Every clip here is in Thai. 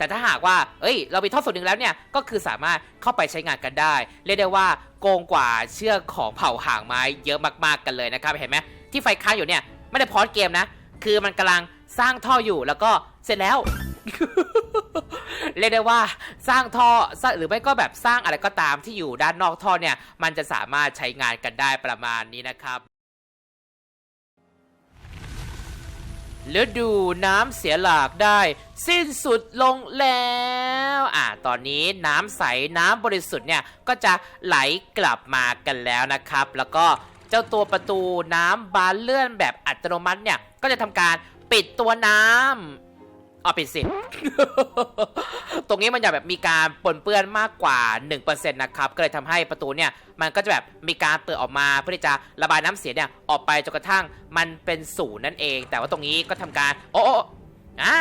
แต่ถ้าหากว่า เอ้ย เรามีท่อส่วนหนึ่งแล้วเนี่ย ก็คือสามารถเข้าไปใช้งานกันได้ เรียกได้ว่าโกงกว่าเชือกของเผ่าหางไม้เยอะมากๆกันเลยนะครับ เห็นไหมที่ไฟค้างอยู่เนี่ย ไม่ได้พอสเกมนะ คือมันกำลังสร้างท่ออยู่แล้วก็เสร็จแล้ว เรียกได้ว่าสร้างท่อหรือไม่ก็แบบสร้างอะไรก็ตามที่อยู่ด้านนอกท่อเนี่ย มันจะสามารถใช้งานกันได้ประมาณนี้นะครับ ฤดูน้ำเสียหลากได้ สิ้นสุดลงแล้ว อ่า ตอนนี้น้ำใสน้ำบริสุทธิ์เนี่ย ก็จะไหลกลับมากันแล้วนะครับ แล้วก็เจ้าตัวประตูน้ำบานเลื่อนแบบอัตโนมัติเนี่ย ก็จะทำการปิดตัวน้ำ เอาปิดสิตรงนี้มันจะแบบมีการปนเปื้อนมากกว่า 1%นะครับ ก็เลยทำให้ประตูเนี่ยมันก็จะแบบมีการเปิดออกมาเพื่อที่จะระบายน้ำเสียเนี่ยออกไปจนกระทั่งมันเป็นศูนย์นั่นเอง แต่ว่าตรงนี้ก็ทำการโอ้โอ้อ่า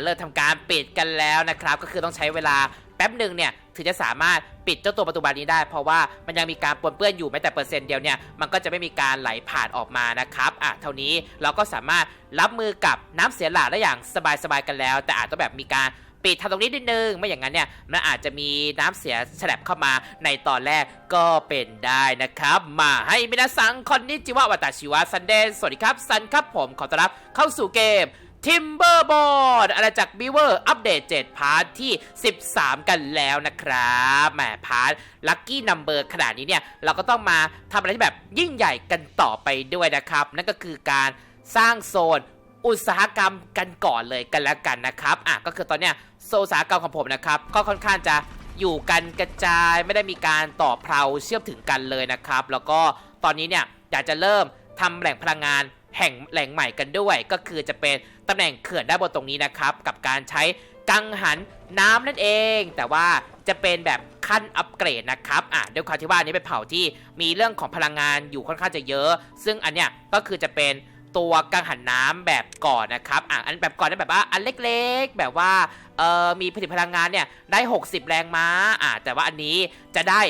เริ่มทำการปิดกันแล้วนะครับ ก็คือต้องใช้เวลาแป๊บหนึ่งเนี่ย ถึงจะสามารถปิดเจ้าตัวประตูบานนี้ได้ เพราะว่ามันยังมีการปนเปื้อนอยู่แม้แต่เปอร์เซ็นต์เดียวเนี่ยมันก็จะไม่มีการไหลผ่านออกมานะครับอะเท่านี้เราก็สามารถรับมือกับน้ำเสียหลากได้อย่างสบายๆกันแล้ว แต่อาจจะแบบมีการปิดทำตรงนี้นิดนึงไม่อย่างนั้นเนี่ยมันอาจจะมีน้ำเสียฉลับเข้ามาในตอนแรกก็เป็นได้นะครับ มาให้มินาซังคอนนิจิวะวาตาชิวะซันเดนสวัสดีครับซันครับผมขอต้อนรับเข้าสู่เกม Timberboard อาณาจักรบิเวอร์อัปเดต 7 พาร์ทที่ 13 กันแล้วนะครับแหมพาร์ทลัคกี้นัมเบอร์ขนาดนี้เนี่ย เราก็ต้องมาทำอะไรที่แบบยิ่งใหญ่กันต่อไปด้วยนะครับ นั่นก็คือการสร้างโซนอุตสาหกรรมกันก่อนเลยกันแล้วกันนะครับอะก็คือตอนเนี้ยโซนอุตสาหกรรมของผมนะครับ ก็ค่อนข้างจะอยู่กันกระจายไม่ได้มีการต่อเพลาเชื่อมถึงกันเลยนะครับ แล้วก็ตอนนี้เนี่ยอยากจะเริ่มทำแหล่งพลังงาน แห่งแหล่งใหม่กันด้วย ก็คือจะเป็นตำแหน่งเขื่อนด้านบนตรงนี้นะครับ กับการใช้กังหันน้ำนั่นเอง แต่ว่าจะเป็นแบบขั้นอัปเกรดนะครับอะด้วยความที่ว่านนี้เป็นเผ่าที่มีเรื่องของพลังงานอยู่ค่อนข้างจะเยอะ ซึ่งอันเนี้ยก็คือจะเป็น ตัวกังหันน้ำแบบก่อนนะครับอะอันแบบก่อนนั่นแบบว่าอันเล็กๆ แบบว่าเอ่อมีผลิตพลังงานเนี่ยได้ 60 แรงม้าอะแต่ว่าอันนี้จะได้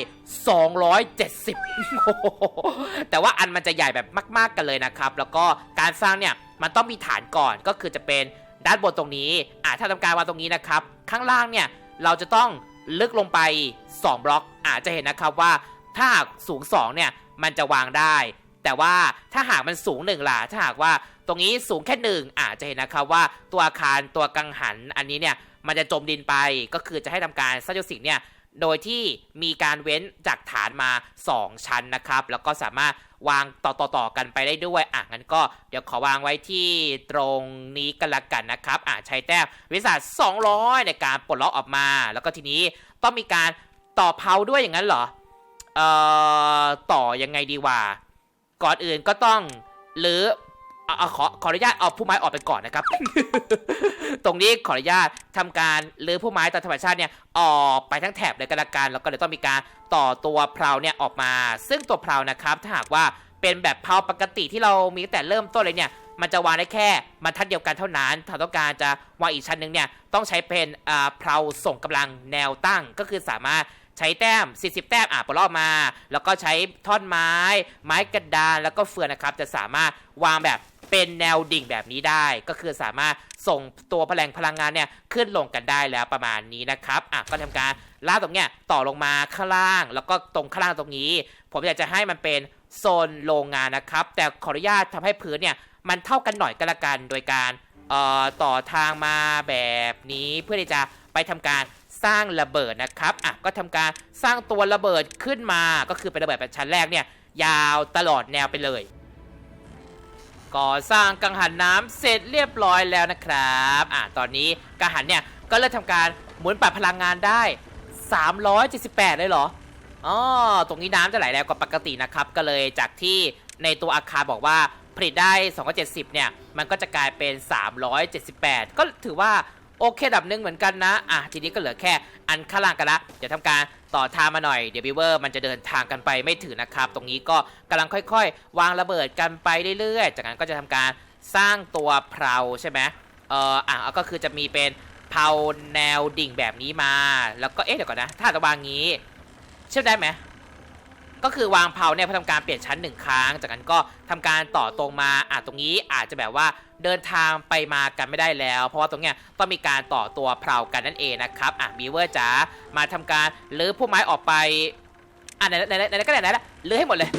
270 แต่ว่าอันมันจะใหญ่แบบมาก ๆกันเลยนะครับ แล้วก็การสร้างเนี่ยมันต้องมีฐานก่อนก็คือจะเป็นด้านบนตรงนี้อะถ้าทำการวางตรงนี้นะครับ ข้างล่างเนี่ยเราจะต้องลึกลงไป 2 บล็อกอะจะเห็นนะครับว่าถ้าหากสูง 2 เนี่ย มันจะวางได้ แต่ว่าถ้าหากมันสูงหนึ่งล่ะ ถ้าหากว่าตรงนี้สูงแค่หนึ่งอาจจะเห็นนะครับว่าตัวอาคารตัวกังหันอันนี้เนี่ยมันจะจมดินไปก็คือจะให้ทำการสร้างจ้าสิ่งเนี่ยโดยที่มีการเว้นจากฐานมา 2 ชั้นนะครับ แล้วก็สามารถวางต่อต่อต่อกันไปได้ด้วยอะงั้นก็เดี๋ยวขอวางไว้ที่ตรงนี้กันละกันนะครับอะใช้แต้มวิสัช200 ในการปลดล็อกออกมา แล้วก็ทีนี้ต้องมีการต่อเพาด้วยอย่างนั้นเหรอเอ่อต่อยังไงดีวะ ก่อนอื่นก็ต้องหรือเอาขอขออนุญาตเอาผู้ไม้ออกไปก่อนนะครับ ตรงนี้ขออนุญาตทำการหรือผู้ไม้ตามธรรมชาติเนี่ยออกไปทั้งแถบเลยกันละกันแล้วก็เลยต้องมีการต่อตัวเพลาเนี่ยออกมา ซึ่งตัวเพลานะครับถ้าหากว่าเป็นแบบเพลาปกติที่เรามีแต่เริ่มต้นเลยเนี่ยมันจะวางได้แค่บรรทัดเดียวกันเท่านั้นถ้าต้องการจะวางอีกชั้นหนึ่งเนี่ยต้องใช้เป็นเพลาส่งกำลังแนวตั้งก็คือสามารถ ใช้แต้ม 40 แต้มอะปลดมา แล้วก็ใช้ท่อนไม้ ไม้กระดานแล้วก็เฟืองนะครับ จะสามารถวางแบบเป็นแนวดิ่งแบบนี้ได้ ก็คือสามารถส่งตัวพลังพลังงานเนี่ยขึ้นลงกันได้แล้วประมาณนี้นะครับอะก็ทำการลากตรงเนี้ยต่อลงมาข้างล่าง แล้วก็ตรงข้างล่างตรงนี้ ผมอยากจะให้มันเป็นโซนโรงงานนะครับ แต่ขออนุญาตทำให้พื้นเนี่ยมันเท่ากันหน่อยก็แล้วกันโดยการเอ่อต่อทางมาแบบนี้เพื่อที่จะไปทำการ สร้างระเบิดนะครับอะก็ทำการสร้างตัวระเบิดขึ้นมา ก็คือเป็นระเบิดแบบชั้นแรกเนี่ยยาวตลอดแนวไปเลย ก่อสร้างกังหันน้ำเสร็จเรียบร้อยแล้วนะครับอะตอนนี้กังหันเนี่ยก็เริ่มทำการหมุนปรับพลังงานได้ 378 เลยเหรออ๋อตรงนี้น้ำจะไหลแรงกว่าปกตินะครับ ก็เลยจากที่ในตัวอาคารบอกว่าผลิตได้ 270 เนี่ย มันก็จะกลายเป็น 378 ก็ถือว่า โอเคดับหนึ่งเหมือนกันนะ อะทีนี้ก็เหลือแค่อันข้างล่างกันละ เดี๋ยวทำการต่อทางมาหน่อย เดี๋ยวบิเวอร์มันจะเดินทางกันไปไม่ถึงนะครับ ตรงนี้ก็กำลังค่อยๆ วางระเบิดกันไปเรื่อยๆ จากนั้นก็จะทำการสร้างตัวเพลาใช่ไหมเอออะก็คือจะมีเป็นเพลาแนวดิ่งแบบนี้มา แล้วก็เอ๊ะเดี๋ยวก่อนนะ ถ้าจะวางงี้ เชื่อได้ไหม ก็คือวางเพาเนี่ยเพื่อทำการเปลี่ยนชั้นหนึ่งครั้ง จากนั้นก็ทำการต่อตรงมาอะตรงนี้อาจจะแบบว่าเดินทางไปมากันไม่ได้แล้ว เพราะว่าตรงเนี้ยต้องมีการต่อตัวเพากันนั่นเองนะครับอะบีเวอร์จ๋ามาทำการรื้อผู้ไม้ออกไปอะไหนไหนไหนไหนก็ไหนไหนละรื้อให้หมดเลย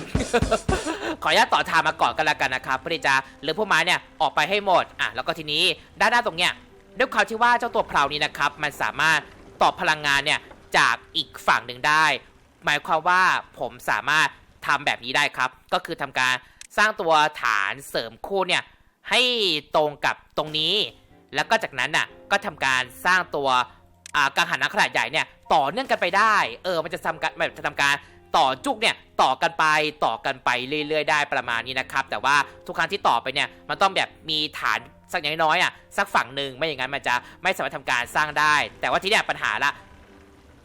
ขออนุญาตต่อทางมาก่อนกันละกันนะครับเพื่อที่จะรื้อผู้ไม้เนี่ยออกไปให้หมดอะแล้วก็ทีนี้ด้านหน้าตรงเนี้ยด้วยความที่ว่าเจ้าตัวเพลานี้นะครับมันสามารถต่อพลังงานเนี่ยจากอีกฝั่งหนึ่งได้ หมายความว่าผมสามารถทำแบบนี้ได้ครับ ก็คือทำการสร้างตัวฐานเสริมคู่เนี่ยให้ตรงกับตรงนี้ แล้วก็จากนั้นน่ะก็ทำการสร้างตัวอ่ากังหันน้ำขนาดใหญ่เนี่ยต่อเนื่องกันไปได้ เออ มันจะทำการแบบจะทำการต่อจุกเนี่ยต่อกันไปต่อกันไปเรื่อย ๆ ได้ประมาณนี้นะครับ แต่ว่าทุกครั้งที่ต่อไปเนี่ยมันต้องแบบมีฐานสักอย่างน้อยๆอะสักฝั่งหนึ่งไม่อย่างนั้นมันจะไม่สามารถทำการสร้างได้ แต่ว่าที่เนี่ยปัญหาละ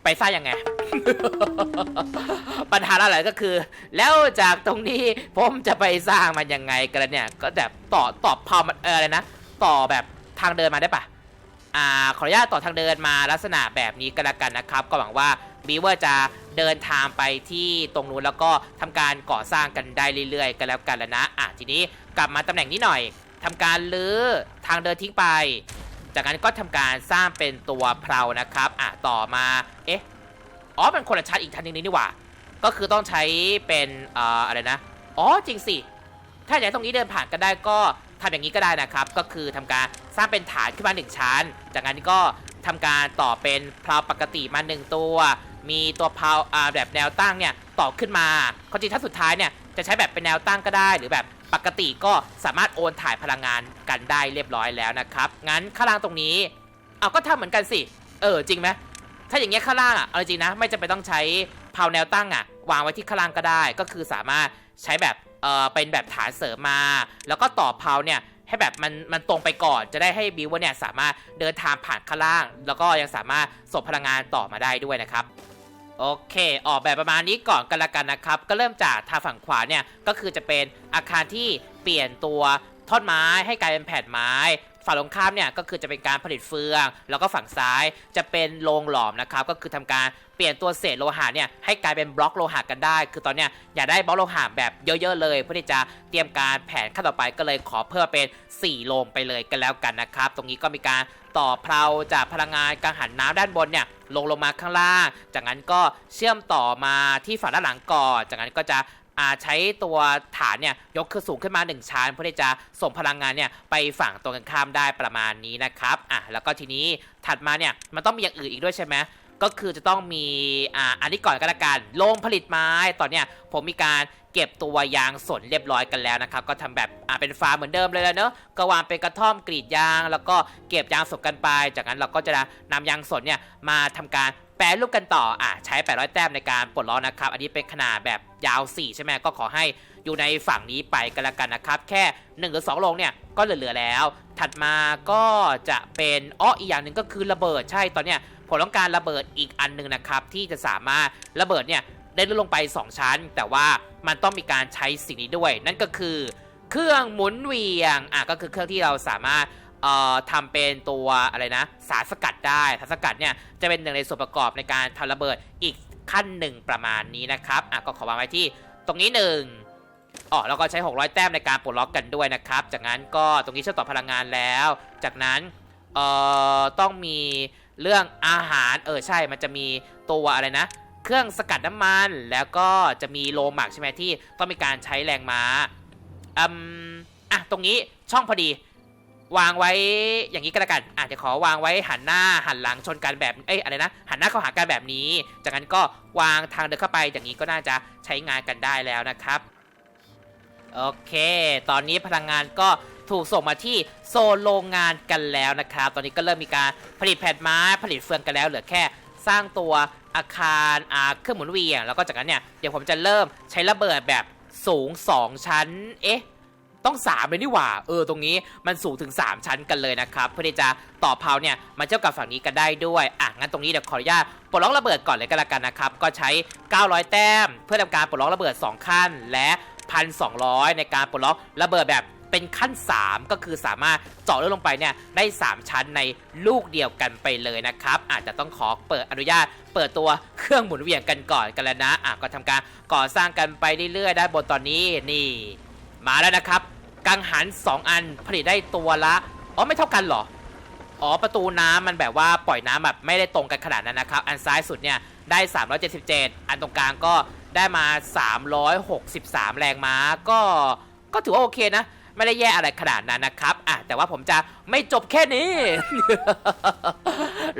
ไปสร้างยังไง ปัญหาอะไรก็คือ แล้วจากตรงนี้ผมจะไปสร้างมันยังไงกันเนี่ย ก็แบบต่อต่อพอมันเอออะไรนะ ต่อแบบทางเดินมาได้ปะอ่าขออนุญาตต่อทางเดินมาลักษณะแบบนี้ก็แล้วกันนะครับ ก็หวังว่าบีเวอร์จะเดินทางไปที่ตรงนู้นแล้วก็ทำการก่อสร้างกันได้เรื่อยๆ กันแล้วกันแล้วนะ อะทีนี้กลับมาตำแหน่งนี้หน่อยทำการลื้อทางเดินทิ้งไป จากนั้นก็ทำการสร้างเป็นตัวเพลานะครับอะต่อมาเอ๊ะอ๋อเป็นคนละชั้นอีกชั้นหนึงนี่หว่า ก็คือต้องใช้เป็นอ่ออะไรนะอ๋อจริงสิถ้าอยากให้ตรงนี้เดินผ่านกันได้ก็ทำอย่างนี้ก็ได้นะครับ ก็คือทำการสร้างเป็นฐานขึ้นมาหนึ่งชั้น จากนั้นก็ทำการต่อเป็นเพลาปกติมาหนึ่งตัว มีตัวเพลาอ่าแบบแนวตั้งเนี่ยต่อขึ้นมาข้อจริงถ้าสุดท้ายเนี่ยจะใช้แบบเป็นแนวตั้งก็ได้หรือแบบ ปกติก็สามารถโอนถ่ายพลังงานกันได้เรียบร้อยแล้วนะครับ งั้นข้างล่างตรงนี้ เอาก็ทำเหมือนกันสิ เออจริงไหมถ้าอย่างเงี้ยข้างล่างอะ เอาจริงนะ ไม่จำเป็นต้องใช้เพาแนวตั้งอะ วางไว้ที่ข้างล่างก็ได้ ก็คือสามารถใช้แบบเออเป็นแบบฐานเสริมมา แล้วก็ต่อเพาเนี่ยให้แบบมันมันตรงไปก่อนจะได้ให้บิวเนี่ยสามารถเดินทางผ่านข้างล่าง แล้วก็ยังสามารถส่งพลังงานต่อมาได้ด้วยนะครับ โอเค ออกแบบประมาณนี้ก่อนกันละกันนะครับ ก็เริ่มจากทางฝั่งขวาเนี่ย ก็คือจะเป็นอาคารที่เปลี่ยนตัวท่อนไม้ให้กลายเป็นแผ่นไม้ ฝั่งตรงข้ามเนี่ยก็คือจะเป็นการผลิตเฟือง แล้วก็ฝั่งซ้ายจะเป็นโรงหลอมนะครับ ก็คือทำการ เปลี่ยนตัวเศษโลหะเนี่ยให้กลายเป็นบล็อกโลหะกันได้ คือตอนเนี้ยอยากได้บล็อกโลหะแบบเยอะๆเลย เพื่อที่จะเตรียมการแผนขั้นต่อไปก็เลยขอเพิ่มเป็น 4 โลงไปเลยกันแล้วกันนะครับ ตรงนี้ก็มีการต่อเพลาจากพลังงานกังหันน้ำด้านบนเนี่ยลงลงมาข้างล่าง จากนั้นก็เชื่อมต่อมาที่ฝั่งด้านหลังก่อน จากนั้นก็จะใช้ตัวฐานเนี่ยยกขึ้นสูงขึ้นมา 1ชั้นเพื่อที่จะส่งพลังงานเนี่ยไปฝั่งตรงกันข้ามได้ประมาณนี้นะครับอะแล้วก็ทีนี้ถัดมาเนี่ยมันต้องมีอย่างอื่นอีกด้วยใช่ไหม ก็คือจะต้องมีอ่าอันนี้ก่อนก็แล้วกันโรงผลิตไม้ตอนเนี้ยผมมีการเก็บตัวยางสนเรียบร้อยกันแล้วนะครับ ก็ทำแบบอ่าเป็นฟาร์มเหมือนเดิมเลยแล้วเนอะก็วางเป็นกระท่อมกรีดยาง แล้วก็เก็บยางสดกันไป จากนั้นเราก็จะนำยางสดเนี่ยมาทำการแปรรูปกันต่ออะใช้ 800 แต้มในการปลดล็อกนะครับ อันนี้เป็นขนาดแบบยาว 4 ใช่ไหมก็ขอให้อยู่ในฝั่งนี้ไปกันละกันนะครับ แค่ 1 หรือ 2 ลงเนี่ย ก็เหลือๆแล้ว ถัดมาก็จะเป็นอ้ออีกอย่างหนึ่งก็คือระเบิดใช่ตอนเนี้ย ผมต้องการระเบิดอีกอันหนึ่งนะครับที่จะสามารถระเบิดเนี่ยได้ลดลงไป 2 ชั้น แต่ว่ามันต้องมีการใช้สิ่งนี้ด้วย นั่นก็คือเครื่องหมุนเวียงอะก็คือเครื่องที่เราสามารถเอ่อทำเป็นตัวอะไรนะ สารสกัดได้สารสกัดเนี่ยจะเป็นหนึ่งในส่วนประกอบในการทำระเบิดอีกขั้นหนึ่งประมาณนี้นะครับอะก็ขอวางไว้ที่ตรงนี้หนึ่งอ๋อแล้วก็ใช้ 600 แต้มในการปลดล็อกกันด้วยนะครับ จากนั้นก็ตรงนี้เชื่อมต่อพลังงานแล้ว จากนั้นเอ่อต้องมี เรื่องอาหารเออใช่มันจะมีตัวอะไรนะ เครื่องสกัดน้ำมันแล้วก็จะมีโลหมักใช่ไหมที่ต้องมีการใช้แรงม้าอืมอะตรงนี้ช่องพอดี วางไว้อย่างนี้ก็แล้วกันอาจจะขอวางไว้หันหน้าหันหลังชนกันแบบเอ้ยอะไรนะ หันหน้าเข้าหากันแบบนี้ จากนั้นก็วางทางเดินเข้าไปอย่างนี้ก็น่าจะใช้งานกันได้แล้วนะครับ โอเค ตอนนี้พลังงานก็ ถูกส่งมาที่โซนโรงงานกันแล้วนะครับ ตอนนี้ก็เริ่มมีการผลิตแผ่นไม้ผลิตเฟืองกันแล้วเหลือแค่สร้างตัวอาคารอาเครื่องหมุนเวียงแล้วก็จากนั้นเนี่ยเดี๋ยวผมจะเริ่มใช้ระเบิดแบบสูง 2 ชั้น เอ๊ะ ต้อง3เลยนี่หว่า เออ ตรงนี้มันสูงถึง 3 ชั้นกันเลยนะครับ เพื่อที่จะต่อเพาเนี่ยมาเจ้ากับฝั่งนี้กันได้ด้วย อะ งั้นตรงนี้เดี๋ยวขออนุญาตปลดล็อกระเบิดก่อนเลยก็แล้วกันนะครับ ก็ใช้ 900 แต้ม เพื่อทำการปลดล็อกระเบิด 2 ขั้น และ 1,200 ในการปลดล็อกระเบิดแบบ เป็นขั้น 3 ก็คือสามารถเจาะลึกลงไปเนี่ยได้ 3 ชั้นในลูกเดียวกันไปเลยนะครับ อาจจะต้องขอเปิดอนุญาต เปิดตัวเครื่องหมุนเวียงกันก่อนกันแล้วนะอะก็ทำการก่อสร้างกันไปเรื่อยๆด้านบนตอนนี้นี่ มาแล้วนะครับกังหัน 2 อันผลิตได้ตัวละอ๋อไม่เท่ากันเหรออ๋อประตูน้ำมันแบบว่าปล่อยน้ำแบบไม่ได้ตรงกันขนาดนั้นนะครับ อันซ้ายสุดเนี่ยได้ 377 อันตรงกลางก็ได้มา 363 แรงม้าก็ก็ถือว่าโอเคนะ ไม่ได้แย่อะไรขนาดนั้นนะครับอะแต่ว่าผมจะไม่จบแค่นี้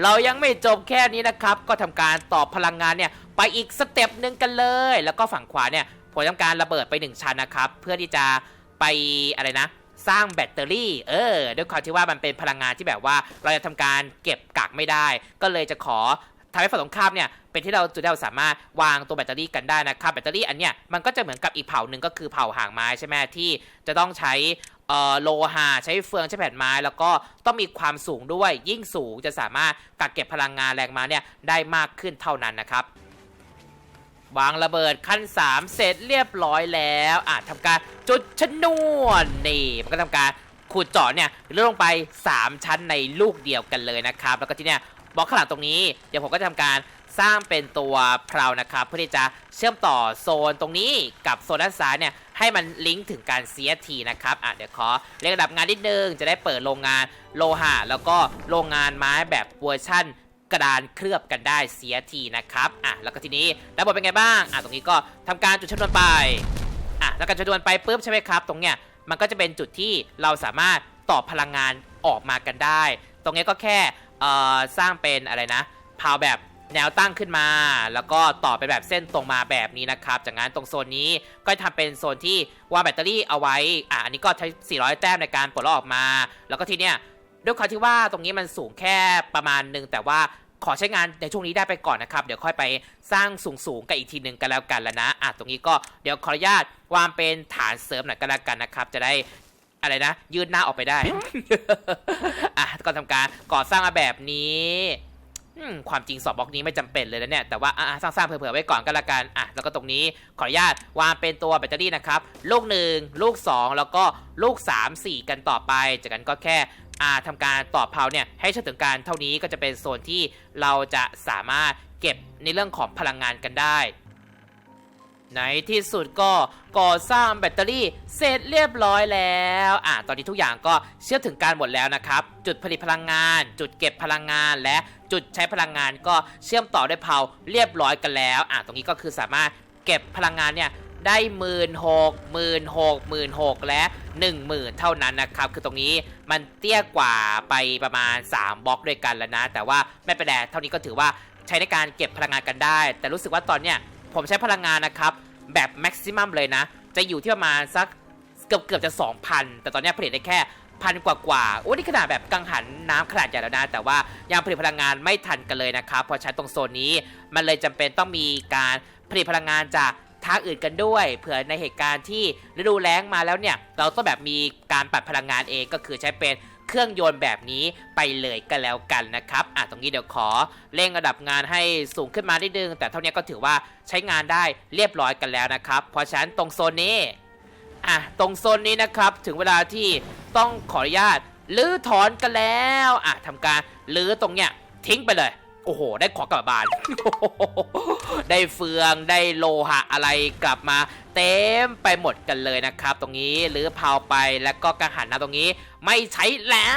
เรายังไม่จบแค่นี้นะครับ ก็ทำการต่อพลังงานเนี่ยไปอีกสเต็ปหนึ่งกันเลย แล้วก็ฝั่งขวาเนี่ยผมทำการระเบิดไปหนึ่งชั้นนะครับ เพื่อที่จะไปอะไรนะ สร้างแบตเตอรี่ เออด้วยความที่ว่ามันเป็นพลังงานที่แบบว่า เราจะทำการเก็บกักไม่ได้ ก็เลยจะขอ ทำให้ฝั่งตรงข้ามเนี่ยเป็นที่เราจุดที่เราสามารถวางตัวแบตเตอรี่กันได้นะครับแบตเตอรี่อันเนี้ยมันก็จะเหมือนกับอีกเผ่าหนึ่งก็คือเผ่าหางไม้ใช่ไหมที่จะต้องใช้โลหะใช้เฟืองใช้แผ่นไม้ แล้วก็ต้องมีความสูงด้วยยิ่งสูงจะสามารถกักเก็บพลังงานแรงม้าเนี่ยได้มากขึ้นเท่านั้นนะครับวางระเบิดขั้น 3 เสร็จเรียบร้อยแล้วอะทำการจุดชนวนนี่มันก็ทำการขุดเจาะเนี่ยลื่อนลงไป 3 ชั้นในลูกเดียวกันเลยนะครับ แล้วก็ที่เนี่ย ล็อกข้างหลังตรงนี้ เดี๋ยวผมก็จะทำการสร้างเป็นตัวเพลานะครับ เพื่อที่จะเชื่อมต่อโซนตรงนี้กับโซนด้านซ้ายเนี่ยให้มันลิงก์ถึงการ CST นะครับอะเดี๋ยวขอเรียกระดับงานนิดนึง จะได้เปิดโรงงานโลหะแล้วก็โรงงานไม้แบบเวอร์ชั่นกระดานเคลือบกันได้เสียทีนะครับอะแล้วก็ทีนี้ระบบเป็นไงบ้างอะตรงนี้ก็ทำการจุดชนวนไปอะแล้วก็ชนวนไปปุ๊บใช่ไหมครับ ตรงเนี้ยมันก็จะเป็นจุดที่เราสามารถต่อพลังงานออกมากันได้ ตรงนี้ก็แค่ เอ่อสร้างเป็นอะไรนะพาวแบบแนวตั้งขึ้นมา แล้วก็ต่อไปแบบเส้นตรงมาแบบนี้นะครับ จากนั้นตรงโซนนี้ก็ทำเป็นโซนที่วางแบตเตอรี่เอาไว้อะอันนี้ก็ใช้ 400 แต้มในการปลดล็อกออกมา แล้วก็ทีเนี้ยด้วยความที่ว่าตรงนี้มันสูงแค่ประมาณหนึ่งแต่ว่าขอใช้งานในช่วงนี้ได้ไปก่อนนะครับ เดี๋ยวค่อยไปสร้างสูงๆกันอีกทีหนึ่งกันแล้วกันแล้วนะอะตรงนี้ก็เดี๋ยวขออนุญาตวางเป็นฐานเสริมหน่อยกันแล้วกันนะครับ จะได้ อะไรนะ ยืดหน้าออกไปได้ อะก็ทำการก่อสร้างมาแบบนี้อืมความจริงสอบบล็อกนี้ไม่จำเป็นเลยนะเนี่ย แต่ว่าอะสร้างๆเผื่อๆไว้ก่อนก็แล้วกันอะแล้วก็ตรงนี้ขออนุญาตวางเป็นตัวแบตเตอรี่นะครับ ลูกหนึ่งลูกสองแล้วก็ลูกสามสี่กันต่อไป จากนั้นก็แค่อ่าทำการต่อเพาเนี่ยให้ช่วยถึงการเท่านี้ก็จะเป็นโซนที่เราจะสามารถเก็บในเรื่องของพลังงานกันได้ ในที่สุดก็ก่อสร้างแบตเตอรี่เสร็จเรียบร้อยแล้วอ่าตอนนี้ทุกอย่างก็เชื่อถึงการหมดแล้วนะครับ จุดผลิตพลังงาน จุดเก็บพลังงานและจุดใช้พลังงานก็เชื่อมต่อด้วยเพาเรียบร้อยกันแล้วอ่าตรงนี้ก็คือสามารถเก็บพลังงานเนี่ยได้หมื่นหกหมื่นหกหมื่นหกและหนึ่งหมื่นเท่านั้นนะครับ คือตรงนี้มันเตี้ยกว่าไปประมาณ 3บล็อกด้วยกันแล้วนะ แต่ว่าไม่เป็นไรเท่านี้ก็ถือว่าใช้ในการเก็บพลังงานกันได้ แต่รู้สึกว่าตอนเนี้ย ผมใช้พลังงานนะครับ แบบแม็กซิมัมเลยนะ จะอยู่ที่ประมาณสักเกือบเกือบจะ 2,000 แต่ตอนนี้ผลิตได้แค่พันกว่ากว่าโอ้นี่ขนาดแบบกังหันน้ำขนาดใหญ่แล้วนะ แต่ว่ายังผลิตพลังงานไม่ทันกันเลยนะครับพราะใช้ตรงโซนนี้มันเลยจำเป็นต้องมีการผลิตพลังงานจากทางอื่นกันด้วย เผื่อในเหตุการณ์ที่ฤดูแล้งมาแล้วเนี่ย เราต้องแบบมีการปัดพลังงานเองก็คือใช้เป็น เครื่องยนต์แบบนี้ไปเลยก็แล้วกันนะครับอะตรงนี้เดี๋ยวขอเร่งระดับงานให้สูงขึ้นมานิดนึง แต่เท่านี้ก็ถือว่าใช้งานได้เรียบร้อยกันแล้วนะครับเพราะฉะนั้นตรงโซนนี้อะตรงโซนนี้นะครับถึงเวลาที่ต้องขออนุญาตลื้อถอนกันแล้วอะทำการลื้อตรงเนี้ยทิ้งไปเลย โอ้โห ได้ขอกลับบ้าน ได้เฟืองได้โลหะอะไรกลับมา เต็มไปหมดกันเลยนะครับ ตรงนี้หรือเผาไปแล้วก็กังหันนะตรงนี้ ไม่ใช้แล้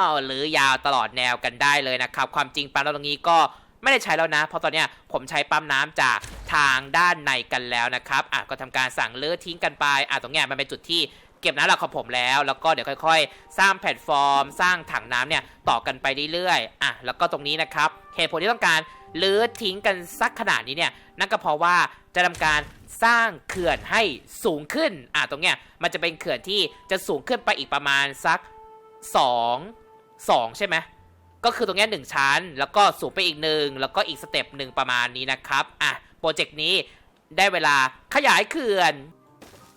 ว หรือยาวตลอดแนวกันได้เลยนะครับ ความจริงปั๊มตรงนี้ก็ไม่ได้ใช้แล้วนะ เพราะตอนเนี้ยผมใช้ปั๊มน้ำจากทางด้านในกันแล้วนะครับอะก็ทำการสั่งเลือทิ้งกันไปอะตรงเนี้ยมันเป็นจุดที่เก็บน้ำหลักของผมแล้ว แล้วก็เดี๋ยวค่อย ๆ สร้างแพลตฟอร์ม สร้างถังน้ำเนี่ยต่อกันไปเรื่อยๆอะแล้วก็ตรงนี้นะครับ เหตุผลที่ต้องการเลือทิ้งกันสักขนาดนี้เนี่ยนั่นก็เพราะว่าจะทำการสร้างเขื่อนให้สูงขึ้นอะตรงเนี้ยมันจะเป็นเขื่อนที่จะสูงขึ้นไปอีกประมาณสัก 2 2 ใช่ไหมก็คือตรงเนี้ยหนึ่งชั้น แล้วก็สูงไปอีกหนึ่งแล้วก็อีกสเต็ปหนึ่งประมาณนี้นะครับอะโปรเจกต์นี้ได้เวลาขยายเขื่อน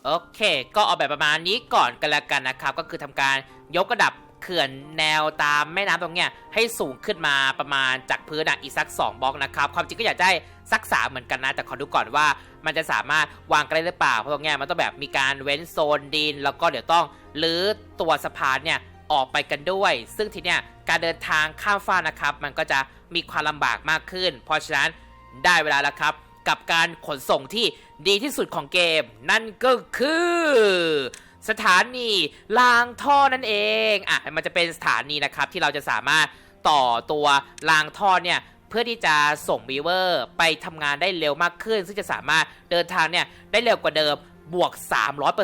โอเค ก็เอาแบบประมาณนี้ก่อนกันแล้วกันนะครับ ก็คือทำการยกระดับ เขื่อนแนวตามแม่น้ำตรงเนี้ยให้สูงขึ้นมาประมาณจากพื้นอะอีกสัก 2บล็อกนะครับ ความจริงก็อยากได้สักสามเหมือนกันนะ แต่ขอดูก่อนว่ามันจะสามารถวางกันได้หรือเปล่า เพราะตรงเนี้ยมันต้องแบบมีการเว้นโซนดิน แล้วก็เดี๋ยวต้องรือตัวสะพานเนี่ยออกไปกันด้วย ซึ่งทีเนี้ยการเดินทางข้ามฟ้านะครับ มันก็จะมีความลำบากมากขึ้น เพราะฉะนั้นได้เวลาแล้วครับ กับการขนส่งที่ดีที่สุดของเกม นั่นก็คือ สถานีรางท่อนั่นเองอะมันจะเป็นสถานีนะครับที่เราจะสามารถต่อตัวรางท่อเนี่ยเพื่อที่จะส่งบีเวอร์ไปทำงานได้เร็วมากขึ้น ซึ่งจะสามารถเดินทางเนี่ยได้เร็วกว่าเดิมบวก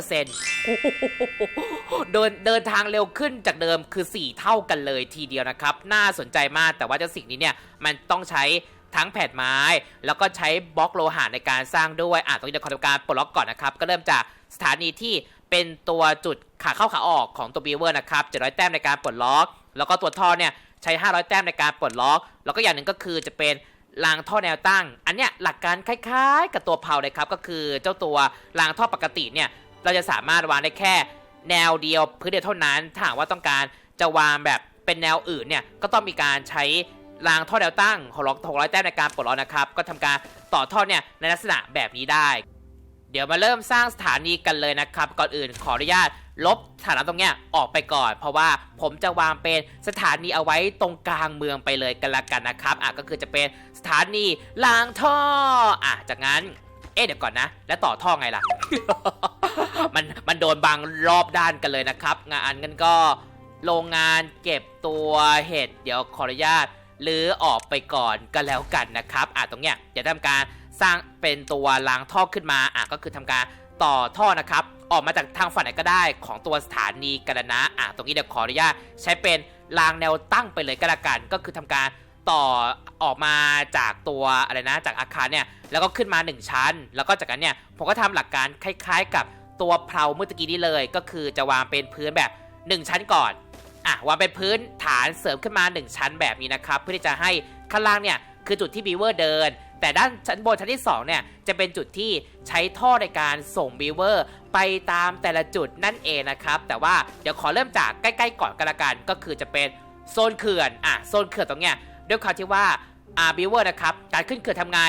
300%เดินเดินทางเร็วขึ้นจากเดิมคือ 4 เท่ากันเลยทีเดียวนะครับ น่าสนใจมากแต่ว่าเจ้าสิ่งนี้เนี่ย มันต้องใช้ทั้งแผ่นไม้ แล้วก็ใช้บล็อกโลหะในการสร้างด้วยอะตรงนี้เดี๋ยวขอทำการปลดล็อกก่อนนะครับ ก็เริ่มจากสถานีที่ เป็นตัวจุดขาเข้าขาออกของตัวบีเวอร์นะครับ700 แต้มในการปลดล็อก แล้วก็ตัวท่อเนี่ยใช้ 500 แต้มในการปลดล็อก แล้วก็อย่างหนึ่งก็คือจะเป็นรางท่อแนวตั้ง อันเนี้ยหลักการคล้ายๆ กับตัวเพาเลยครับก็คือเจ้าตัวรางท่อปกติเนี่ยเราจะสามารถวางได้แค่แนวเดียวพื้นเดียวเท่านั้นถ้าหากว่าต้องการจะวางแบบเป็นแนวอื่นเนี่ยก็ต้องมีการใช้รางท่อแนวตั้งของล็อก600แต้มในการปลดล็อกนะครับก็ทำการต่อท่อเนี่ยในลักษณะแบบนี้ได้ เดี๋ยวมาเริ่มสร้างสถานีกันเลยนะครับ ก่อนอื่นขออนุญาตลบสถานะตรงเนี้ยออกไปก่อน เพราะว่าผมจะวางเป็นสถานีเอาไว้ตรงกลางเมืองไปเลยกันละกันนะครับอะก็คือจะเป็นสถานีรางท่ออะจากนั้นเอ๊ะเดี๋ยวก่อนนะ แล้วต่อท่อไงล่ะ มันมันโดนบังรอบด้านกันเลยนะครับ งานกันก็โรงงานเก็บตัวเห็ดเดี๋ยวขออนุญาตหรือออกไปก่อนก็แล้วกันนะครับอะตรงเนี้ยเดี๋ยวทำการ สร้างเป็นตัวรางท่อขึ้นมาอะก็คือทำการต่อท่อนะครับ ออกมาจากทางฝั่งไหนก็ได้ของตัวสถานีกันนะอะตรงนี้เดี๋ยวขออนุญาตใช้เป็นรางแนวตั้งไปเลยก็แล้วกัน ก็คือทำการต่อออกมาจากตัวอะไรนะจากอาคารเนี่ยแล้วก็ขึ้นมา 1 ชั้น แล้วก็จากนั้นเนี่ยผมก็ทำหลักการคล้าย ๆ กับตัวเพลาเมื่อตะกี้นี้เลย ก็คือจะวางเป็นพื้นแบบ 1 ชั้นก่อนอะวางเป็นพื้นฐานเสริมขึ้นมา 1 ชั้นแบบนี้นะครับ เพื่อที่จะให้ข้างล่างเนี่ยคือจุดที่บีเวอร์เดิน แต่ด้านชั้นบนชั้นที่2เนี่ยจะเป็นจุดที่ใช้ท่อในการส่งบีเวอร์ไปตามแต่ละจุดนั่นเองนะครับ แต่ว่าเดี๋ยวขอเริ่มจากใกล้ๆก่อนกันละกัน ก็คือจะเป็นโซนเขื่อนอะโซนเขื่อนตรงเนี้ยด้วยความที่ว่าอ่าบีเวอร์นะครับการขึ้นเขื่อนทำไง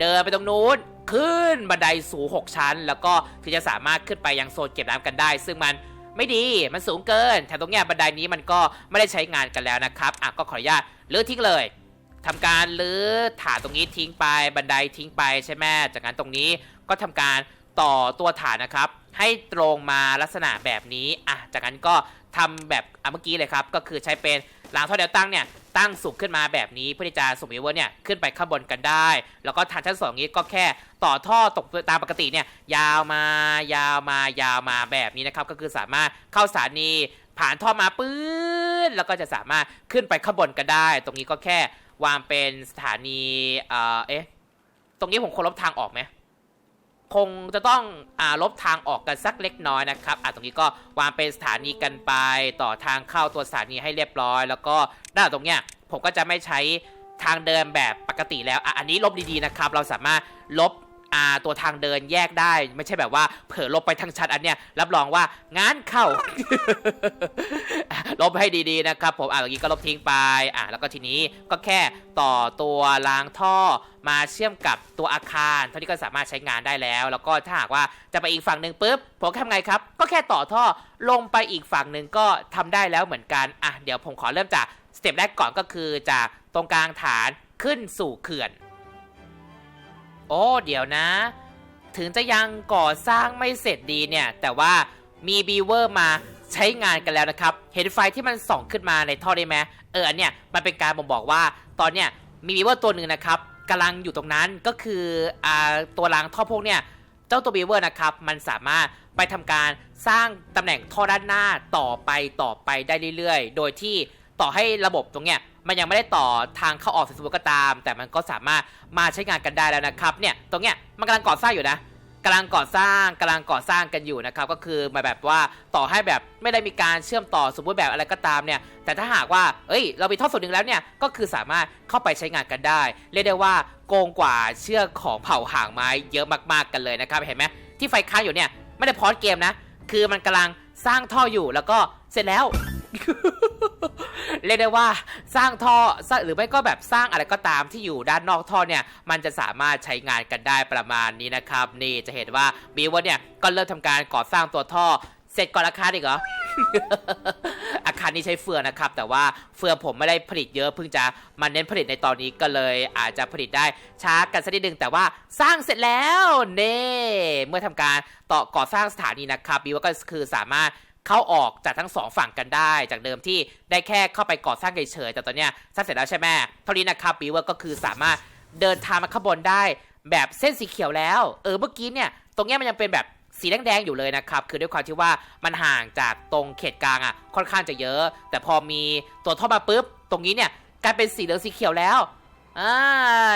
เดินไปตรงนู้นขึ้นบันไดสูง 6 ชั้น แล้วก็ถึงจะสามารถขึ้นไปยังโซนเก็บน้ำกันได้ ซึ่งมันไม่ดีมันสูงเกินแถมตรงเนี้ยบันไดนี้มันก็ไม่ได้ใช้งานกันแล้วนะครับอะก็ขออนุญาตเลือกทิ้งเลย ทำการรื้อฐานตรงนี้ทิ้งไปบันไดทิ้งไปใช่ไหมจากนั้นตรงนี้ก็ทำการต่อตัวฐานนะครับ ให้ตรงมาลักษณะแบบนี้อะจากนั้นก็ทำแบบเมื่อกี้เลยครับ ก็คือใช้เป็นรางท่อแนวตั้งเนี่ยตั้งสูงขึ้นมาแบบนี้เพื่อที่จะส่งวิวเวอร์เนี่ยขึ้นไปข้างบนกันได้ แล้วก็ทางชั้นสองนี้ก็แค่ต่อท่อตกตามปกติเนี่ยยาวมายาวมายาวมาแบบนี้นะครับ ก็คือสามารถเข้าสถานีผ่านท่อมาปื้นแล้วก็จะสามารถขึ้นไปข้างบนกันได้ ตรงนี้ก็แค่ วางเป็นสถานีเอ่อเอ๊ะตรงนี้ผมควรลบทางออกไหมคงจะต้องอาลบทางออกกันสักเล็กน้อยนะครับอะตรงนี้ก็วางเป็นสถานีกันไปต่อทางเข้าตัวสถานีให้เรียบร้อย แล้วก็ด้านตรงเนี้ยผมก็จะไม่ใช้ทางเดินแบบปกติแล้วอะอันนี้ลบดีๆนะครับ เราสามารถลบ อ่าตัวทางเดินแยกได้ ไม่ใช่แบบว่าเผลอลบไปทั้งชั้นอันเนี้ยรับรองว่างานเข้า ลบให้ดีๆนะครับผมอะอย่างนี้ก็ลบทิ้งไปอะแล้วก็ทีนี้ก็แค่ต่อตัวรางท่อมาเชื่อมกับตัวอาคารเท่านี้ก็สามารถใช้งานได้แล้ว แล้วก็ถ้าหากว่าจะไปอีกฝั่งหนึ่งปุ๊บผมทำไงครับ ก็แค่ต่อท่อลงไปอีกฝั่งหนึ่งก็ทำได้แล้วเหมือนกันอะเดี๋ยวผมขอเริ่มจากสเต็ปแรกก่อนก็คือจากตรงกลางฐานขึ้นสู่เขื่อน โอ้เดี๋ยวนะ ถึงจะยังก่อสร้างไม่เสร็จดีเนี่ย แต่ว่ามีบีเวอร์มาใช้งานกันแล้วนะครับ เห็นไฟที่มันส่องขึ้นมาในท่อได้ไหมเอออันเนี้ยมันเป็นการบ่งบอกว่าตอนเนี้ยมีบีเวอร์ตัวหนึ่งนะครับกำลังอยู่ตรงนั้นก็คืออ่าตัวรางท่อพวกเนี้ยเจ้าตัวบีเวอร์นะครับมันสามารถไปทำการสร้างตำแหน่งท่อด้านหน้าต่อไปต่อไปได้เรื่อยๆ โดยที่ต่อให้ระบบตรงเนี้ย มันยังไม่ได้ต่อทางเข้าออกสมมติก็ตาม แต่มันก็สามารถมาใช้งานกันได้แล้วนะครับเนี่ยตรงเนี้ยมันกำลังก่อสร้างอยู่นะกำลังก่อสร้างกำลังก่อสร้างกันอยู่นะครับก็คือมาแบบว่าต่อให้แบบไม่ได้มีการเชื่อมต่อสมมติแบบอะไรก็ตามเนี่ยแต่ถ้าหากว่าเอ้ย เรามีท่อส่วนหนึ่งแล้วเนี่ยก็คือสามารถเข้าไปใช้งานกันได้ เรียกได้ว่าโกงกว่าเชือกของเผ่าห่างไม้เยอะมากๆกันเลยนะครับเห็นไหมที่ไฟค้างอยู่เนี่ยไม่ได้พอสเกมนะ คือมันกำลังสร้างท่ออยู่แล้วก็เสร็จแล้ว เรียกได้ว่าสร้างท่อหรือไม่ก็แบบสร้างอะไรก็ตามที่อยู่ด้านนอกท่อเนี่ย มันจะสามารถใช้งานกันได้ประมาณนี้นะครับ นี่จะเห็นว่าบีวเนี่ยก็เริ่มทำการก่อสร้างตัวท่อ เสร็จก่อนราคาอีกเหรออาคารนี้ใช้เฟืองนะครับ แต่ว่าเฟืองผมไม่ได้ผลิตเยอะเพิ่งจะมาเน้นผลิตในตอนนี้ก็เลย อาจจะผลิตได้ช้ากันสักนิดนึงแต่ว่าสร้างเสร็จแล้วเน่เมื่อทำการต่อก่อสร้างสถานีนะครับบีว่าก็คือสามารถ เข้าออกจากทั้งสองฝั่งกันได้ จากเดิมที่ได้แค่เข้าไปก่อสร้างเฉยๆแต่ตอนเนี้ยสร้างเสร็จแล้วใช่ไหมเท่านี้นะครับบีว่าก็คือสามารถเดินทางมาข้างบนได้แบบเส้นสีเขียวแล้ว เออเมื่อกี้เนี่ย ตรงเนี้ยมันยังเป็นแบบสีแดงๆอยู่เลยนะครับ คือด้วยความที่ว่ามันห่างจากตรงเขตกลางอะค่อนข้างจะเยอะ แต่พอมีตัวท่อมาปุ๊บ ตรงนี้เนี่ยกลายเป็นสีเหลืองสีเขียวแล้วอ่า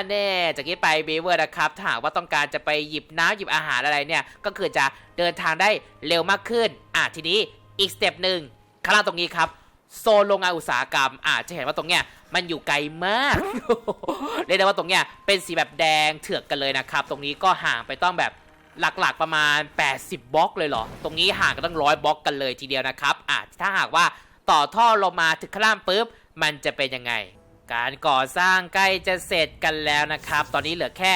เน่จากนี้ไปเบเวอร์นะครับถ้าหากว่าต้องการจะไปหยิบน้ำหยิบอาหารอะไรเนี่ย ก็คือจะเดินทางได้เร็วมากขึ้น อะทีนี้ อีกสเต็ปหนึ่งข้างล่างตรงนี้ครับ โซนโรงงานอุตสาหกรรมอาจจะเห็นว่าตรงเนี้ยมันอยู่ไกลมากเรียกได้ว่าตรงเนี้ยเป็นสีแบบแดงเถือกกันเลยนะครับ ตรงนี้ก็ห่างไปต้องแบบหลักๆประมาณ 80 บล็อกเลยเหรอ ตรงนี้ห่างกันตั้งร้อยบล็อกกันเลยทีเดียวนะครับอาถ้าหากว่าต่อท่อลงมาถึงข้างล่างปุ๊บ มันจะเป็นยังไง การก่อสร้างใกล้จะเสร็จกันแล้วนะครับ ตอนนี้เหลือแค่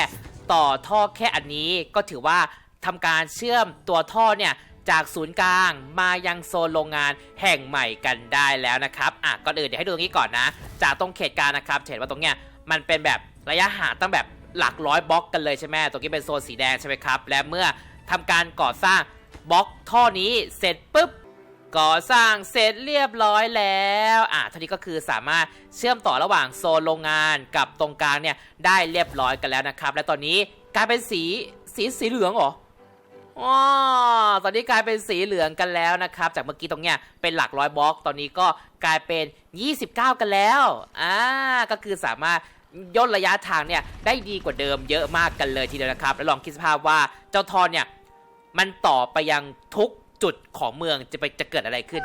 ต่อท่อแค่อันนี้ก็ถือว่าทำการเชื่อมตัวท่อเนี่ย จากศูนย์กลางมายังโซนโรงงานแห่งใหม่กันได้แล้วนะครับอะก่อนอื่นเดี๋ยวให้ดูตรงนี้ก่อนนะ จากตรงเขตกลางนะครับเห็นว่าตรงเนี้ยมันเป็นแบบระยะห่างตั้งแบบหลักร้อยบล็อกกันเลยใช่ไหมตรงนี้เป็นโซนสีแดงใช่ไหมครับ และเมื่อทำการก่อสร้างบล็อกท่อนี้เสร็จปุ๊บก่อสร้างเสร็จเรียบร้อยแล้วอะทีนี้ก็คือสามารถเชื่อมต่อระหว่างโซนโรงงานกับตรงกลางเนี่ยได้เรียบร้อยกันแล้วนะครับ และตอนนี้กลายเป็นสีสีสีเหลืองเหรอ อ๋อตอนนี้กลายเป็นสีเหลืองกันแล้วนะครับ จากเมื่อกี้ตรงเนี้ยเป็นหลักร้อยบล็อก ตอนนี้ก็กลายเป็น 29 กันแล้ว อ่า ก็คือสามารถย่นระยะทางเนี่ยได้ดีกว่าเดิมเยอะมากกันเลยทีเดียวนะครับ แล้วลองคิดสภาพว่าเจ้าทอนเนี่ยมันต่อไปยังทุกจุดของเมืองจะไปจะเกิดอะไรขึ้น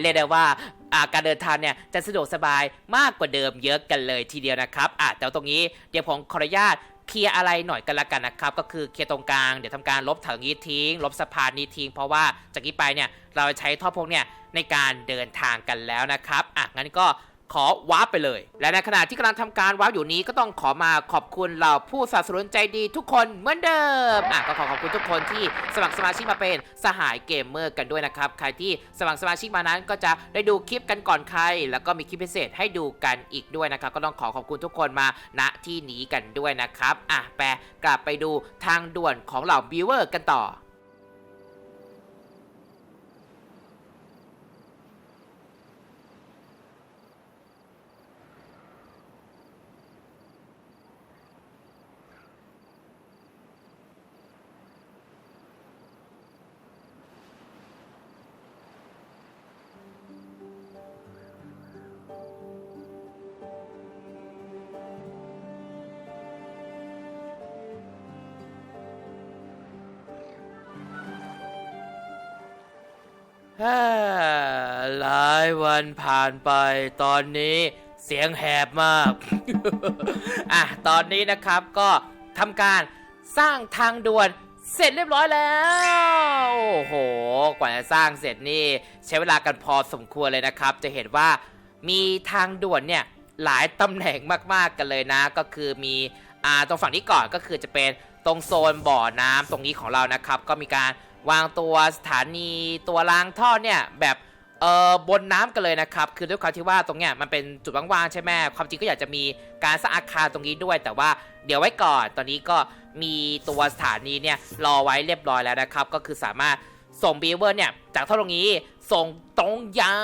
เรียกได้ว่าอ่าการเดินทางเนี่ยจะสะดวกสบายมากกว่าเดิมเยอะกันเลยทีเดียวนะครับอะแต่ว่าตรงนี้เดี๋ยวผมขออนุญาต เคลียร์อะไรหน่อยกันละกันนะครับ ก็คือเคลียร์ตรงกลางเดี๋ยวทำการลบถังนี้ทิ้ง ลบสะพานนี้ทิ้ง เพราะว่าจากนี้ไปเนี่ยเราใช้ท่อพวกเนี่ยในการเดินทางกันแล้วนะครับอะงั้นก็ ขอวาร์ปไปเลย และในขณะที่กำลังทำการวาร์ปอยู่นี้ก็ต้องขอมาขอบคุณเหล่าผู้สนับสนุนใจดีทุกคนเหมือนเดิมอะก็ขอขอบคุณทุกคนที่สมัครสมาชิกมาเป็นสหายเกมเมอร์กันด้วยนะครับ ใครที่สมัครสมาชิกมานั้นก็จะได้ดูคลิปกันก่อนใคร แล้วก็มีคลิปพิเศษให้ดูกันอีกด้วยนะครับ ก็ต้องขอขอบคุณทุกคนมาณที่นี้กันด้วยนะครับอะแปกลับไปดูทางด่วนของเหล่าบิวเวอร์กันต่อ หลายวันผ่านไปตอนนี้เสียงแหบมาก อะ ตอนนี้นะครับก็ทำการสร้างทางด่วนเสร็จเรียบร้อยแล้ว โอ้โห กว่าจะสร้างเสร็จนี่ ใช้เวลากันพอสมควรเลยนะครับ จะเห็นว่ามีทางด่วนเนี่ยหลายตำแหน่งมากๆกันเลยนะ ก็คือมีอ่าตรงฝั่งนี้ก่อนก็คือจะเป็นตรงโซนบ่อน้ำตรงนี้ของเรานะครับ ก็มีการ วางตัวสถานีตัวรางท่อเนี่ยแบบเอ่อบนน้ำกันเลยนะครับ คือด้วยความที่ว่าตรงเนี้ยมันเป็นจุดว่างๆใช่ไหมความจริงก็อยากจะมีการสร้างอาคารตรงนี้ด้วย แต่ว่าเดี๋ยวไว้ก่อน ตอนนี้ก็มีตัวสถานีเนี่ยรอไว้เรียบร้อยแล้วนะครับ ก็คือสามารถส่งบีเวอร์เนี่ยจากท่อตรงนี้ส่งตรงยา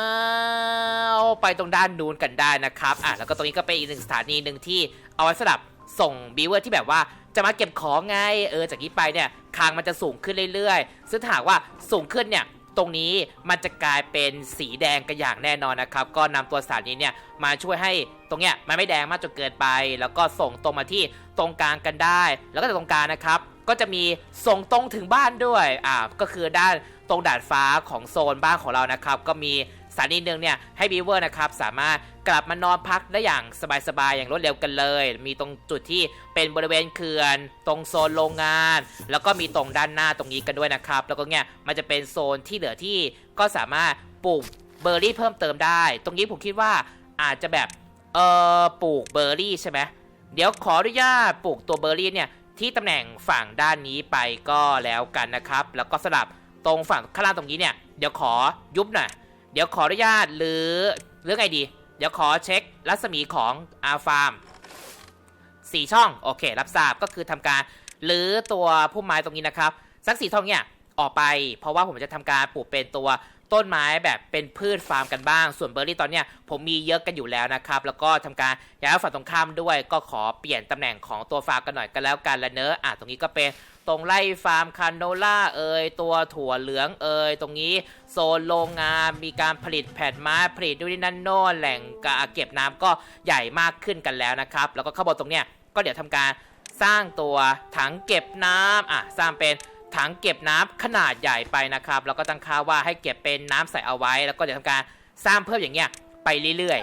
วไปตรงด้านนู้นกันได้นะครับ อะแล้วก็ตรงนี้ก็เป็นอีกหนึ่งสถานีหนึ่งที่เอาไว้สำหรับ ส่งบีเวอร์ที่แบบว่าจะมาเก็บของไงเออจากนี้ไปเนี่ยคางมันจะสูงขึ้นเรื่อยๆ ซึ่งถ้าหากว่าสูงขึ้นเนี่ยตรงนี้มันจะกลายเป็นสีแดงกันอย่างแน่นอนนะครับ ก็นำตัวสารนี้เนี่ยมาช่วยให้ตรงเนี้ยมันไม่แดงมากจนเกินไป แล้วก็ส่งตรงมาที่ตรงกลางกันได้ แล้วก็จากตรงกลางนะครับ ก็จะมีส่งตรงถึงบ้านด้วยอ่าก็คือด้านตรงดาดฟ้าของโซนบ้านของเรานะครับ ก็มี สถานีหนึ่งเนี่ยให้บีเวอร์นะครับสามารถกลับมานอนพักได้อย่างสบายๆอย่างรวดเร็วกันเลย มีตรงจุดที่เป็นบริเวณเขื่อน ตรงโซนโรงงาน แล้วก็มีตรงด้านหน้าตรงนี้กันด้วยนะครับ แล้วก็เนี่ยมันจะเป็นโซนที่เหลือที่ก็สามารถปลูกเบอร์รี่เพิ่มเติมได้ ตรงนี้ผมคิดว่าอาจจะแบบเออปลูกเบอร์รี่ใช่ไหมเดี๋ยวขออนุญาตปลูกตัวเบอร์รี่เนี่ยที่ตำแหน่งฝั่งด้านนี้ไปก็แล้วกันนะครับ แล้วก็สลับตรงฝั่งข้างล่างตรงนี้เนี่ยเดี๋ยวขอยุบหน่อย เดี๋ยวขออนุญาตหรือเรื่องไงดี เดี๋ยวขอเช็ครัศมีของอาฟาร์มสี่ช่อง โอเค รับทราบก็คือทำการหรือตัวพุ่มไม้ตรงนี้นะครับสักสีทองเนี่ยออกไป เพราะว่าผมจะทำการปลูกเป็นตัว ต้นไม้แบบเป็นพืชฟาร์มกันบ้าง ส่วนเบอร์รี่ตอนเนี้ยผมมีเยอะกันอยู่แล้วนะครับ แล้วก็ทำการย้ายฝั่งตรงข้ามด้วย ก็ขอเปลี่ยนตำแหน่งของตัวฟาร์มกันหน่อยกันแล้วกันละเนอะอะตรงนี้ก็เป็นตรงไล่ฟาร์มคาโนล่าเอ่ยตัวถั่วเหลืองเอ่ยตรงนี้โซนโรงงานมีการผลิตแผ่นไม้ผลิตด้วยนั่นโน่นแหล่งกาเก็บน้ำก็ใหญ่มากขึ้นกันแล้วนะครับ แล้วก็ข้างบนตรงเนี้ยก็เดี๋ยวทำการสร้างตัวถังเก็บน้ำอะสร้างเป็น ถังเก็บน้ำขนาดใหญ่ไปนะครับ แล้วก็ตั้งค่าว่าให้เก็บเป็นน้ำใสเอาไว้ แล้วก็จะทำการสร้างเพิ่มอย่างเงี้ยไปเรื่อย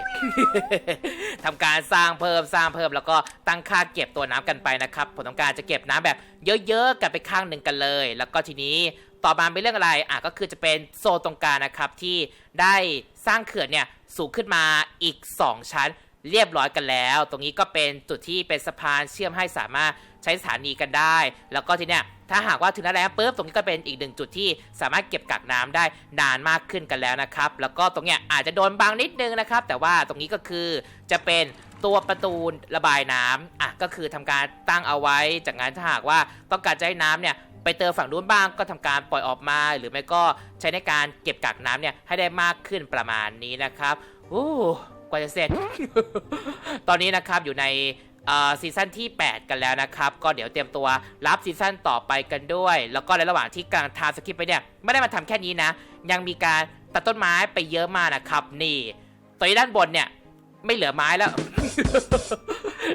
ๆทำการสร้างเพิ่มสร้างเพิ่มแล้วก็ตั้งค่าเก็บตัวน้ำกันไปนะครับ ผมต้องการจะเก็บน้ำแบบเยอะๆ กันไปข้างหนึ่งกันเลย แล้วก็ทีนี้ต่อมาเป็นเรื่องอะไรอะก็คือจะเป็นโซนตรงกลางนะครับที่ได้สร้างเขื่อนเนี่ยสูงขึ้นมาอีก 2 ชั้นเรียบร้อยกันแล้ว ตรงนี้ก็เป็นจุดที่เป็นสะพานเชื่อมให้สามารถใช้สถานีกันได้ แล้วก็ทีเนี้ย ถ้าหากว่าถึงหน้าแล้งปุ๊บตรงนี้ก็เป็นอีกหนึ่งจุดที่สามารถเก็บกักน้ำได้นานมากขึ้นกันแล้วนะครับ แล้วก็ตรงเนี้ยอาจจะโดนบางนิดนึงนะครับ แต่ว่าตรงนี้ก็คือจะเป็นตัวประตูระบายน้ำอะก็คือทำการตั้งเอาไว้ จากนั้นถ้าหากว่าต้องการจะให้น้ำเนี่ยไปเติมฝั่งนู้นบ้างก็ทำการปล่อยออกมา หรือไม่ก็ใช้ในการเก็บกักน้ำเนี่ยให้ได้มากขึ้นประมาณนี้นะครับโอ้กว่าจะเสร็จ ตอนนี้นะครับอยู่ใน ซีซั่นที่ 8 กันแล้วนะครับ ก็เดี๋ยวเตรียมตัวรับซีซั่นต่อไปกันด้วย แล้วก็ในระหว่างที่กำลังทำสคริปต์ไปเนี่ย ไม่ได้มาทำแค่นี้นะ ยังมีการตัดต้นไม้ไปเยอะมากนะครับ นี่ตัวด้านบนเนี่ย ไม่เหลือไม้แล้ว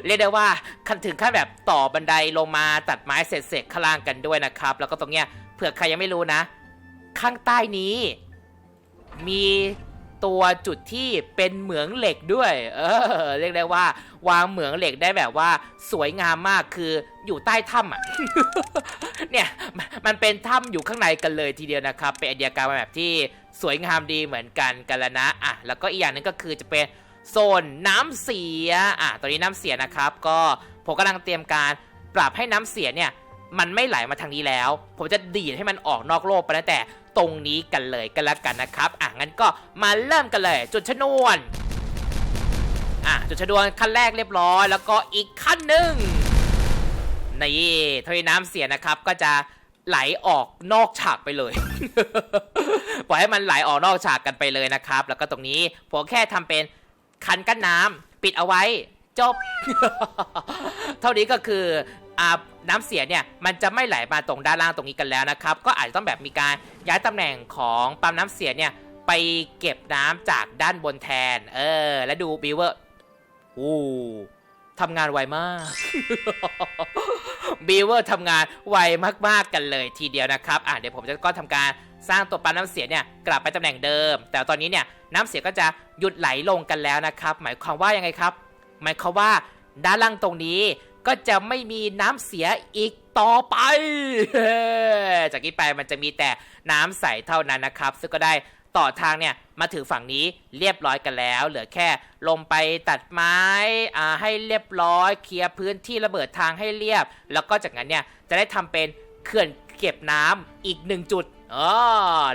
เรียกได้ว่าคันถึงขั้นแบบต่อบันไดลงมาตัดไม้เสร็จๆข้างล่างกันด้วยนะครับ แล้วก็ตรงเนี้ยเผื่อใครยังไม่รู้นะ ข้างใต้นี้ มี ตัวจุดที่เป็นเหมืองเหล็กด้วย เออ เรียกได้ว่า วางเหมืองเหล็กได้แบบว่า สวยงามมากคืออยู่ใต้ถ้ำอะ เนี่ยมันมันเป็นถ้ำอยู่ข้างในกันเลยทีเดียวนะครับ เป็นไอเดียการแบบที่สวยงามดีเหมือนกันกันล้วนะอะแล้วก็อีกอย่างหนึงก็คือจะเป็นโซนน้ำเสียอะตอนนี้น้ำเสียนะครับ ก็ผมกำลังเตรียมการปรับให้น้ำเสียเนี่ย มันไม่ไหลมาทางนี้แล้ว ผมจะดีดให้มันออกนอกโลกไปตั้งแต่ตรงนี้กันเลยกันล้วกันนะครับ อะงั้นก็มาเริ่มกันเลย จุดชนวนอะจุดชนวนขั้นแรกเรียบร้อย แล้วก็อีกขั้นหนึ่งนี่ทวีน้ำเสียนะครับก็จะไหลออกนอกฉากไปเลยปล่อยให้มันไหลออกนอกฉากกันไปเลยนะครับ แล้วก็ตรงนี้ผมแค่ทำเป็นคันกั้นน้ำปิดเอาไว้ จบ เท่านี้ก็คือน้ำเสียเนี่ย มันจะไม่ไหลมาตรงด้านล่างตรงนี้กันแล้วนะครับ ก็อาจจะต้องแบบมีการย้ายตำแหน่งของปั๊มน้ำเสียเนี่ย ไปเก็บน้ำจากด้านบนแทน เออ แล้วดูบิวเวอร์โอ้ทำงานไวมากบิวเวอร์ทำงานไวมากๆกันเลยทีเดียวนะครับ อะเดี๋ยวผมจะก็ทำการสร้างตัวปั๊มน้ำเสียเนี่ยกลับไปตำแหน่งเดิม แต่ตอนนี้เนี่ยน้ำเสียก็จะหยุดไหลลงกันแล้วนะครับ หมายความว่ายังไงครับ หมายความว่าด้านล่างตรงนี้ก็จะไม่มีน้ำเสียอีกต่อไป จากนี้ไปมันจะมีแต่น้ำใสเท่านั้นนะครับ ซึ่งก็ได้ต่อทางเนี่ยมาถึงฝั่งนี้เรียบร้อยกันแล้ว เหลือแค่ลงไปตัดไม้อ่าให้เรียบร้อยเคลียร์พื้นที่ระเบิดทางให้เรียบ แล้วก็จากนั้นเนี่ยจะได้ทำเป็นเขื่อนเก็บน้ำอีกหนึ่งจุดอ๋อ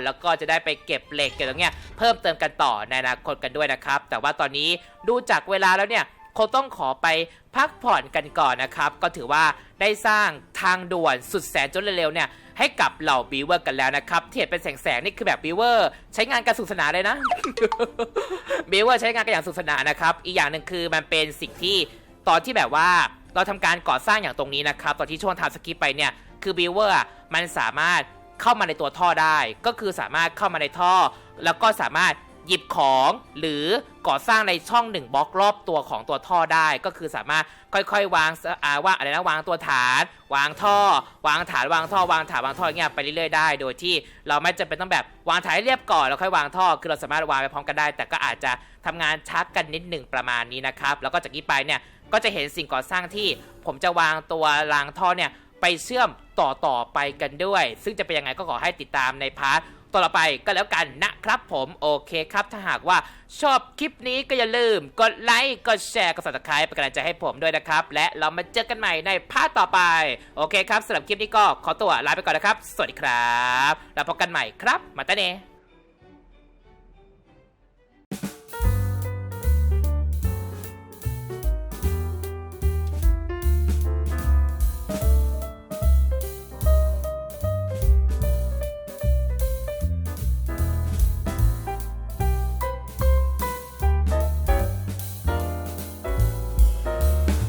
แล้วก็จะได้ไปเก็บเหล็กเก็บตรงเนี้ยเพิ่มเติมกันต่อในอนาคตกันด้วยนะครับ แต่ว่าตอนนี้ดูจากเวลาแล้วเนี่ย คงต้องขอไปพักผ่อนกันก่อนนะครับ ก็ถือว่าได้สร้างทางด่วนสุดแสนจนเร็วๆเนี่ยให้กับเหล่าบิวเวอร์กันแล้วนะครับเที่เห็นเป็นแสงนี่คือแบบบิวเวอร์ใช้งานกันสุขสนานเลยนะบิวเวอร์ใช้งานกันอย่างสุขสนานนะครับ อีกอย่างหนึ่งคือมันเป็นสิ่งที่ตอนที่แบบว่าเราทำการก่อสร้างอย่างตรงนี้นะครับ ตอนที่ช่วงทำสกิปไปเนี่ยคือบิวเวอร์มันสามารถเข้ามาในตัวท่อได้ ก็คือสามารถเข้ามาในท่อ แล้วก็สามารถ หยิบของหรือก่อสร้างในช่องหนึ่งบล็อกรอบตัวของตัวท่อได้ ก็คือสามารถค่อยๆ วางอ่าว่าอะไรนะวางตัวฐาน วางท่อ วางฐานวางท่อวางฐานวางท่ออย่างเงี้ยไปเรื่อยๆได้ โดยที่เราไม่จำเป็นต้องแบบวางฐานเรียบก่อนแล้วค่อยวางท่อ คือเราสามารถวางไปพร้อมกันได้ แต่ก็อาจจะทำงานชักกันนิดหนึ่งประมาณนี้นะครับแล้วก็จากนี้ไปเนี่ยก็จะเห็นสิ่งก่อสร้างที่ ผมจะวางตัวรางท่อเนี่ยไปเชื่อมต่อต่อๆไปกันด้วย ซึ่งจะเป็นยังไงก็ขอให้ติดตามในพาร์ท ต่อไปก็แล้วกันนะครับผมโอเคครับ ถ้าหากว่าชอบคลิปนี้ก็อย่าลืม กดไลค์กดแชร์กด subscribe เป็นกำลังใจให้ผมด้วยนะครับ และเรามาเจอกันใหม่ในภาคต่อไป โอเคครับสำหรับคลิปนี้ก็ขอตัวลาไปก่อนนะครับ สวัสดีครับ แล้วพบกันใหม่ครับ มาตาเน